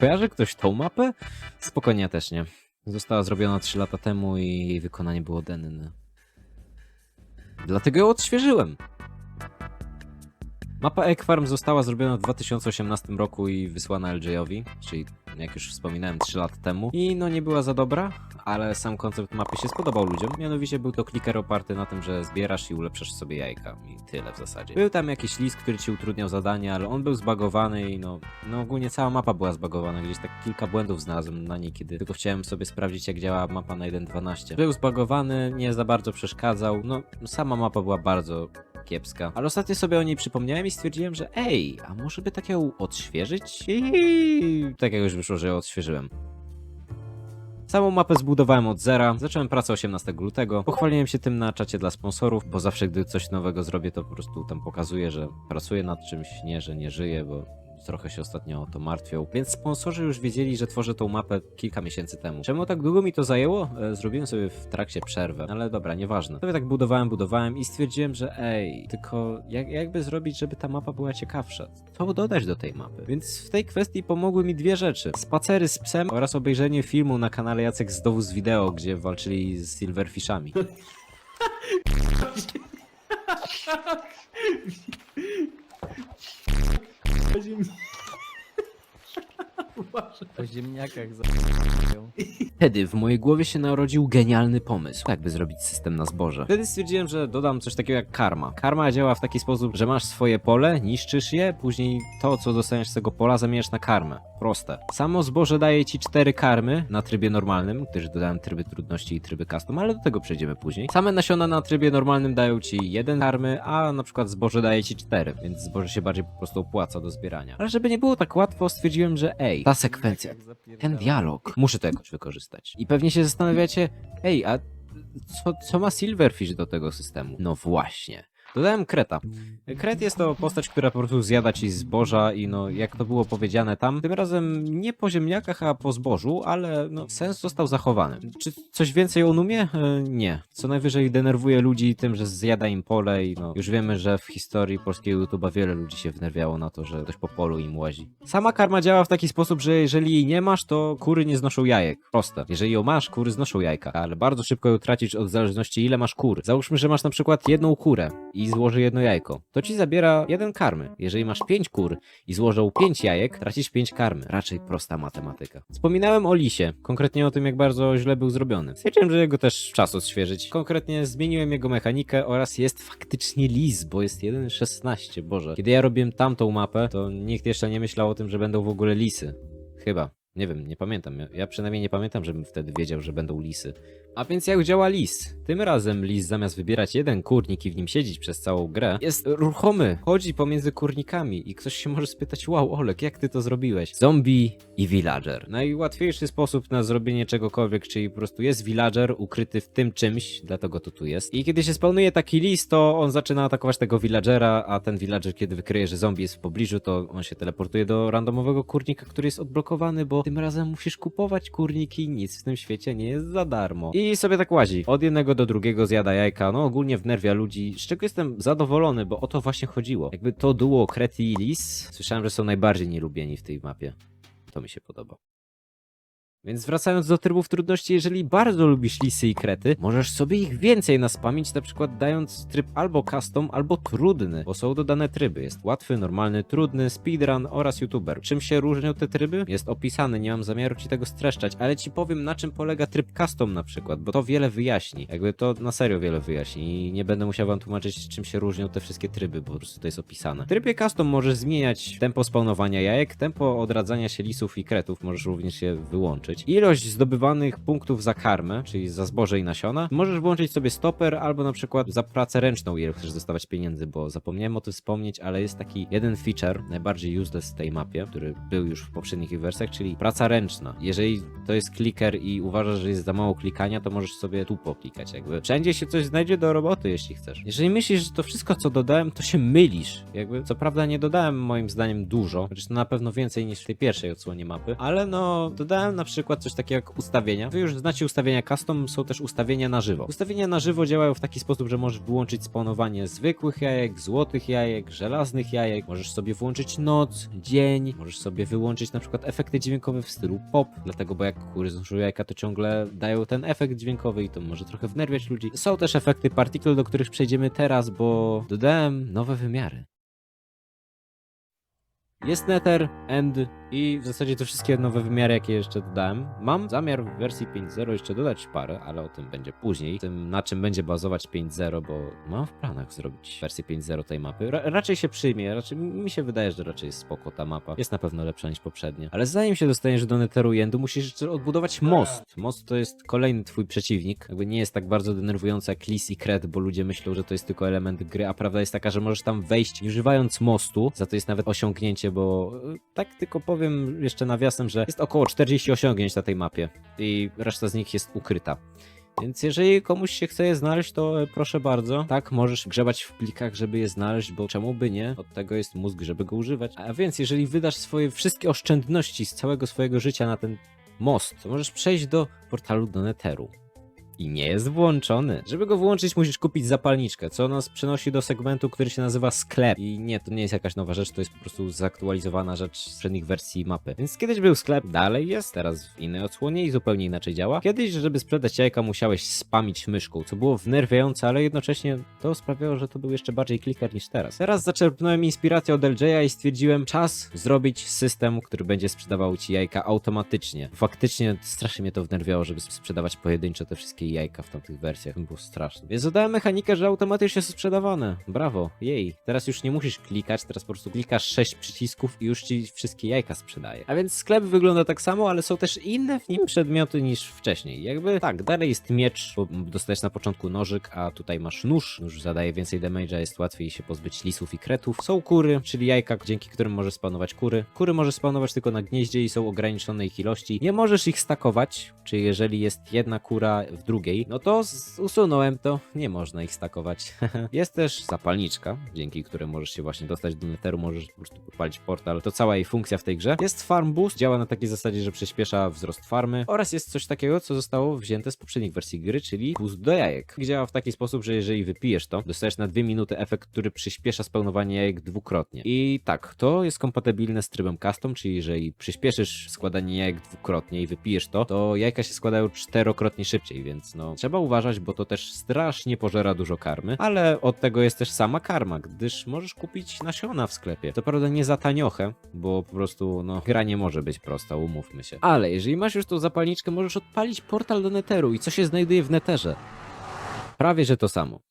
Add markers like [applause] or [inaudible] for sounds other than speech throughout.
Kojarzy ktoś tą mapę? Spokojnie, ja też nie. Została zrobiona 3 lata temu i jej wykonanie było denne. Dlatego ją odświeżyłem. Mapa Eggfarm została zrobiona w 2018 roku i wysłana LJ-owi, czyli jak już wspominałem 3 lata temu. I no nie była za dobra, ale sam koncept mapy się spodobał ludziom. Mianowicie był to kliker oparty na tym, że zbierasz i ulepszasz sobie jajka. I tyle w zasadzie. Był tam jakiś list, który ci utrudniał zadania, ale on był zbagowany i no, no ogólnie cała mapa była zbagowana. Gdzieś tak kilka błędów znalazłem na niej, kiedy tylko chciałem sobie sprawdzić jak działa mapa na 1.12. Był zbagowany, nie za bardzo przeszkadzał. No sama mapa była bardzo kiepska. Ale ostatnio sobie o niej przypomniałem i stwierdziłem, że ej, a może by tak ją odświeżyć? I tak już wyszło, że ją odświeżyłem. Samą mapę zbudowałem od zera, zacząłem pracę 18 lutego. Pochwaliłem się tym na czacie dla sponsorów, bo zawsze gdy coś nowego zrobię, to po prostu tam pokazuję, że pracuję nad czymś, nie, że nie żyję, bo trochę się ostatnio o to martwią. Więc sponsorzy już wiedzieli, że tworzę tą mapę kilka miesięcy temu. Czemu tak długo mi to zajęło? E, Zrobiłem sobie w trakcie przerwę, ale dobra, nieważne. Sobie tak budowałem, budowałem i stwierdziłem, że ej, tylko jak, jakby zrobić, żeby ta mapa była ciekawsza? Co dodać do tej mapy? Więc w tej kwestii pomogły mi dwie rzeczy. Spacery z psem oraz obejrzenie filmu na kanale Jacek z Dowóz Wideo, gdzie walczyli z Silverfishami. Acayip. Po ziemniakach za... Wtedy w mojej głowie się narodził genialny pomysł, jak by zrobić system na zboże. Wtedy stwierdziłem, że dodam coś takiego jak karma. Karma działa w taki sposób, że masz swoje pole, niszczysz je, później to, co dostaniesz z tego pola, zamieniasz na karmę. Proste. Samo zboże daje ci cztery karmy na trybie normalnym, gdyż dodałem tryby trudności i tryby custom, ale do tego przejdziemy później. Same nasiona na trybie normalnym dają ci jeden karmy, a na przykład zboże daje ci cztery, więc zboże się bardziej po prostu opłaca do zbierania. Ale żeby nie było tak łatwo, stwierdziłem, że ej, ta sekwencja, ten dialog. Muszę to jakoś wykorzystać. I pewnie się zastanawiacie, ej, a co, co ma Silverfish do tego systemu? No właśnie. Dodałem Kreta. Kret jest to postać, która po prostu zjada ci zboża i no, jak to było powiedziane tam, tym razem nie po ziemniakach, a po zbożu, ale no, sens został zachowany. Czy coś więcej on umie? E, nie. Co najwyżej denerwuje ludzi tym, że zjada im pole i no, już wiemy, że w historii polskiego YouTube'a wiele ludzi się wnerwiało na to, że ktoś po polu im łazi. Sama karma działa w taki sposób, że jeżeli jej nie masz, to kury nie znoszą jajek. Proste. Jeżeli ją masz, kury znoszą jajka, ale bardzo szybko ją tracisz od zależności ile masz kur. Załóżmy, że masz na przykład jedną kurę złoży jedno jajko. To ci zabiera jeden karmy. Jeżeli masz pięć kur i złożą pięć jajek, tracisz pięć karmy. Raczej prosta matematyka. Wspominałem o lisie, konkretnie o tym, jak bardzo źle był zrobiony. Stwierdziłem, że jego też czas odświeżyć. Konkretnie zmieniłem jego mechanikę oraz jest faktycznie lis, bo jest 1.16, boże. Kiedy ja robiłem tamtą mapę, to nikt jeszcze nie myślał o tym, że będą w ogóle lisy. Chyba. Nie wiem, nie pamiętam. Ja- przynajmniej nie pamiętam, żebym wtedy wiedział, że będą lisy. A więc jak działa lis? Tym razem lis zamiast wybierać jeden kurnik i w nim siedzieć przez całą grę, jest ruchomy, chodzi pomiędzy kurnikami i ktoś się może spytać, wow Olek, jak ty to zrobiłeś? Zombie i villager. Najłatwiejszy sposób na zrobienie czegokolwiek, czyli po prostu jest villager ukryty w tym czymś, dlatego to tu jest. I kiedy się spełnuje taki lis, to on zaczyna atakować tego villagera, a ten villager kiedy wykryje, że zombie jest w pobliżu, to on się teleportuje do randomowego kurnika, który jest odblokowany, bo tym razem musisz kupować kurniki, nic w tym świecie nie jest za darmo. I sobie tak łazi. Od jednego do drugiego zjada jajka, no ogólnie wnerwia ludzi, z czego jestem zadowolony, bo o to właśnie chodziło. Jakby to duo Krety i Lis, słyszałem, że są najbardziej nielubieni w tej mapie. To mi się podoba. Więc wracając do trybów trudności, jeżeli bardzo lubisz lisy i krety, możesz sobie ich więcej naspamić, na przykład dając tryb albo custom, albo trudny, bo są dodane tryby. Jest łatwy, normalny, trudny, speedrun oraz youtuber. Czym się różnią te tryby? Jest opisany, nie mam zamiaru ci tego streszczać, ale ci powiem na czym polega tryb custom na przykład, bo to wiele wyjaśni. Jakby to na serio wiele wyjaśni i nie będę musiał wam tłumaczyć czym się różnią te wszystkie tryby, bo po prostu to jest opisane. W trybie custom możesz zmieniać tempo spawnowania jajek, tempo odradzania się lisów i kretów możesz również je wyłączyć. Ilość zdobywanych punktów za karmę, czyli za zboże i nasiona, możesz włączyć sobie stoper albo na przykład za pracę ręczną, ile chcesz dostawać pieniędzy, bo zapomniałem o tym wspomnieć, ale jest taki jeden feature, najbardziej useless w tej mapie, który był już w poprzednich wersjach, czyli praca ręczna. Jeżeli to jest kliker i uważasz, że jest za mało klikania, to możesz sobie tu poklikać jakby. Wszędzie się coś znajdzie do roboty, jeśli chcesz. Jeżeli myślisz, że to wszystko, co dodałem, to się mylisz. Jakby, co prawda nie dodałem moim zdaniem dużo, chociaż na pewno więcej niż w tej pierwszej odsłonie mapy, ale no, dodałem na przykład przykład coś takiego jak ustawienia. Wy już znacie ustawienia custom, są też ustawienia na żywo. Ustawienia na żywo działają w taki sposób, że możesz wyłączyć spawnowanie zwykłych jajek, złotych jajek, żelaznych jajek, możesz sobie włączyć noc, dzień, możesz sobie wyłączyć na przykład efekty dźwiękowe w stylu pop, dlatego bo jak kury znoszą jajka, to ciągle dają ten efekt dźwiękowy i to może trochę wnerwiać ludzi. Są też efekty particle, do których przejdziemy teraz, bo dodałem nowe wymiary. Jest Nether, End i w zasadzie to wszystkie nowe wymiary, jakie jeszcze dodałem. Mam zamiar w wersji 5.0 jeszcze dodać parę, ale o tym będzie później. Tym na czym będzie bazować 5.0, bo mam w planach zrobić wersję 5.0 tej mapy. Ra raczej się przyjmie, raczej mi się wydaje, że raczej jest spoko ta mapa. Jest na pewno lepsza niż poprzednia. Ale zanim się dostaniesz do Netheru i Endu, musisz jeszcze odbudować most. Most to jest kolejny twój przeciwnik. Jakby nie jest tak bardzo denerwujący jak Lis i Kret, bo ludzie myślą, że to jest tylko element gry, a prawda jest taka, że możesz tam wejść nie używając mostu. Za to jest nawet osiągnięcie, bo y, tak tylko powiem jeszcze nawiasem, że jest około 40 osiągnięć na tej mapie i reszta z nich jest ukryta. Więc jeżeli komuś się chce je znaleźć, to e, proszę bardzo. Tak, możesz grzebać w plikach, żeby je znaleźć, bo czemu by nie? Od tego jest mózg, żeby go używać. A więc, jeżeli wydasz swoje wszystkie oszczędności z całego swojego życia na ten most, to możesz przejść do portalu do Netheru. I nie jest włączony. Żeby go włączyć, musisz kupić zapalniczkę, co nas przenosi do segmentu, który się nazywa sklep. I nie, to nie jest jakaś nowa rzecz, to jest po prostu zaktualizowana rzecz z poprzednich wersji mapy. Więc kiedyś był sklep, dalej jest, teraz w innej odsłonie i zupełnie inaczej działa. Kiedyś, żeby sprzedać jajka, musiałeś spamić myszką, co było wnerwiające, ale jednocześnie to sprawiało, że to był jeszcze bardziej kliker niż teraz. Teraz zaczerpnąłem inspirację od LJ'a i stwierdziłem, czas zrobić system, który będzie sprzedawał ci jajka automatycznie. Faktycznie strasznie mnie to wnerwiało, żeby sprzedawać pojedynczo te wszystkie jajka w tamtych wersjach. Było straszne. Więc dodałem mechanikę, że automatycznie są sprzedawane. Brawo, jej. Teraz już nie musisz klikać, teraz po prostu klikasz 6 przycisków i już ci wszystkie jajka sprzedaje. A więc sklep wygląda tak samo, ale są też inne w nim przedmioty niż wcześniej. Jakby tak, dalej jest miecz, bo dostajesz na początku nożyk, a tutaj masz nóż. Nóż zadaje więcej damage'a, jest łatwiej się pozbyć lisów i kretów. Są kury, czyli jajka, dzięki którym możesz spawnować kury. Kury możesz spawnować tylko na gnieździe i są ograniczone ich ilości. Nie możesz ich stakować, czyli jeżeli jest jedna kura w drugiej, no to usunąłem to, nie można ich stakować. [laughs] jest też zapalniczka, dzięki której możesz się właśnie dostać do netheru, możesz po prostu podpalić portal. To cała jej funkcja w tej grze. Jest farm boost, działa na takiej zasadzie, że przyspiesza wzrost farmy oraz jest coś takiego, co zostało wzięte z poprzednich wersji gry, czyli boost do jajek. Działa w taki sposób, że jeżeli wypijesz to, dostajesz na dwie minuty efekt, który przyspiesza spełnowanie jajek dwukrotnie. I tak, to jest kompatybilne z trybem custom, czyli jeżeli przyspieszysz składanie jajek dwukrotnie i wypijesz to, to jajka się składają czterokrotnie szybciej, więc no trzeba uważać, bo to też strasznie pożera dużo karmy, ale od tego jest też sama karma, gdyż możesz kupić nasiona w sklepie. To prawda nie za taniochę, bo po prostu no gra nie może być prosta, umówmy się. Ale jeżeli masz już tą zapalniczkę, możesz odpalić portal do Netheru i co się znajduje w Netherze? Prawie że to samo.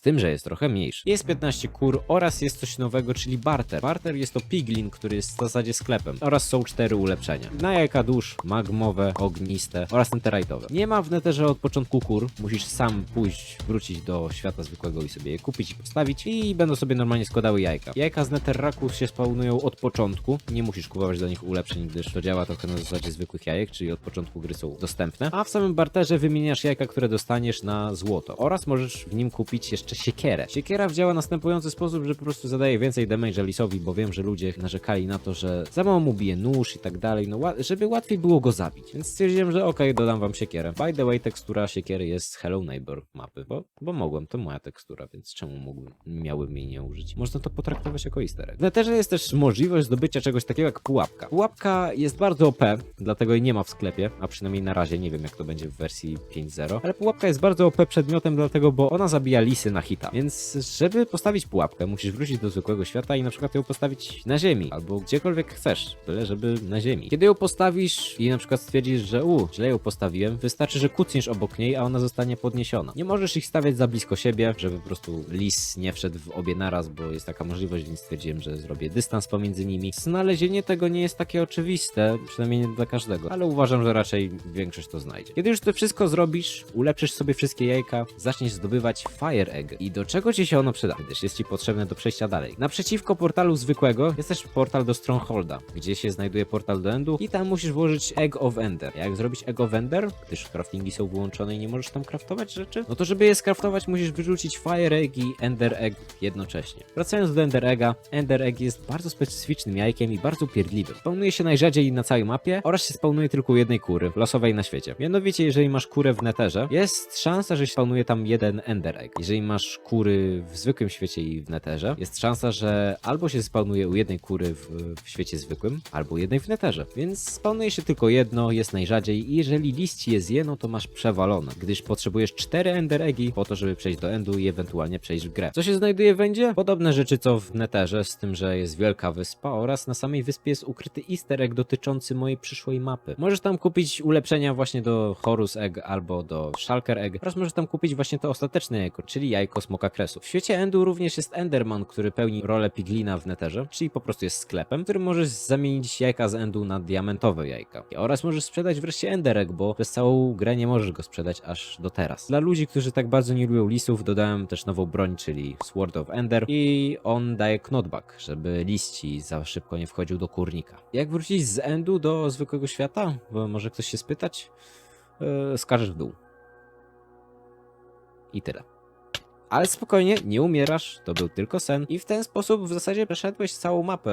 Z tym, że jest trochę mniejszy. Jest 15 kur oraz jest coś nowego, czyli barter. Barter jest to piglin, który jest w zasadzie sklepem. Oraz są cztery ulepszenia. Na jajka dusz, magmowe, ogniste oraz netherite'owe. Nie ma w netherze od początku kur. Musisz sam pójść, wrócić do świata zwykłego i sobie je kupić i postawić i będą sobie normalnie składały jajka. Jajka z netherraku się spawnują od początku. Nie musisz kupować do nich ulepszeń, gdyż to działa trochę na zasadzie zwykłych jajek, czyli od początku gry są dostępne. A w samym barterze wymieniasz jajka, które dostaniesz na złoto. Oraz możesz w nim kupić jeszcze siekierę. Siekiera działa w następujący sposób, że po prostu zadaje więcej damage lisowi, bo wiem, że ludzie narzekali na to, że za mało mu bije nóż i tak dalej, no żeby łatwiej było go zabić. Więc stwierdziłem, że okej, dodam wam siekierę. By the way, tekstura siekiery jest Hello Neighbor mapy, bo, bo mogłem, to moja tekstura, więc czemu mógłbym, miałbym jej nie użyć? Można to potraktować jako easter egg. W Netherze jest też możliwość zdobycia czegoś takiego jak pułapka. Pułapka jest bardzo OP, dlatego jej nie ma w sklepie, a przynajmniej na razie, nie wiem jak to będzie w wersji 5.0, ale pułapka jest bardzo OP przedmiotem, dlatego, bo ona zabija lisy na hita. Więc żeby postawić pułapkę, musisz wrócić do zwykłego świata i na przykład ją postawić na ziemi, albo gdziekolwiek chcesz, byle żeby na ziemi. Kiedy ją postawisz i na przykład stwierdzisz, że u, źle ją postawiłem, wystarczy, że kucniesz obok niej, a ona zostanie podniesiona. Nie możesz ich stawiać za blisko siebie, żeby po prostu lis nie wszedł w obie naraz, bo jest taka możliwość, więc stwierdziłem, że zrobię dystans pomiędzy nimi. Znalezienie tego nie jest takie oczywiste, przynajmniej nie dla każdego, ale uważam, że raczej większość to znajdzie. Kiedy już to wszystko zrobisz, ulepszysz sobie wszystkie jajka, zaczniesz zdobywać Fire Ender I do czego ci się ono przyda? Gdyż jest ci potrzebne do przejścia dalej. Naprzeciwko portalu zwykłego jest też portal do Strongholda, gdzie się znajduje portal do Endu i tam musisz włożyć Egg of Ender. Jak zrobić Egg of Ender? Gdyż craftingi są wyłączone i nie możesz tam craftować rzeczy? No to żeby je skraftować musisz wyrzucić Fire Egg i Ender Egg jednocześnie. Wracając do Ender Egga, Ender Egg jest bardzo specyficznym jajkiem i bardzo pierdliwym. Spawnuje się najrzadziej na całej mapie oraz się spawnuje tylko u jednej kury, losowej na świecie. Mianowicie, jeżeli masz kurę w neterze, jest szansa, że się spawnuje tam jeden Ender Egg. Jeżeli masz kury w zwykłym świecie i w neterze, jest szansa, że albo się spawnuje u jednej kury w, w świecie zwykłym, albo jednej w neterze. Więc spawnuje się tylko jedno, jest najrzadziej i jeżeli ci je zje, no to masz przewalone, gdyż potrzebujesz cztery Ender Eggi po to, żeby przejść do Endu i ewentualnie przejść w grę. Co się znajduje w Endzie? Podobne rzeczy co w neterze, z tym, że jest wielka wyspa oraz na samej wyspie jest ukryty easter egg dotyczący mojej przyszłej mapy. Możesz tam kupić ulepszenia właśnie do Horus Egg albo do Shulker Egg oraz możesz tam kupić właśnie to ostateczne jajko, czyli jajko smoka kresu. W świecie Endu również jest Enderman, który pełni rolę piglina w neterze, czyli po prostu jest sklepem, w którym możesz zamienić jajka z Endu na diamentowe jajka. Oraz możesz sprzedać wreszcie Ender Egg, bo przez całą grę nie możesz go sprzedać aż do teraz. Dla ludzi, którzy tak bardzo nie lubią lisów, dodałem też nową broń, czyli Sword of Ender i on daje knockback, żeby list ci za szybko nie wchodził do kurnika. Jak wrócić z Endu do zwykłego świata? Bo może ktoś się spytać? Yy, skaczesz w dół. I tyle. Ale spokojnie, nie umierasz, to był tylko sen i w ten sposób w zasadzie przeszedłeś całą mapę.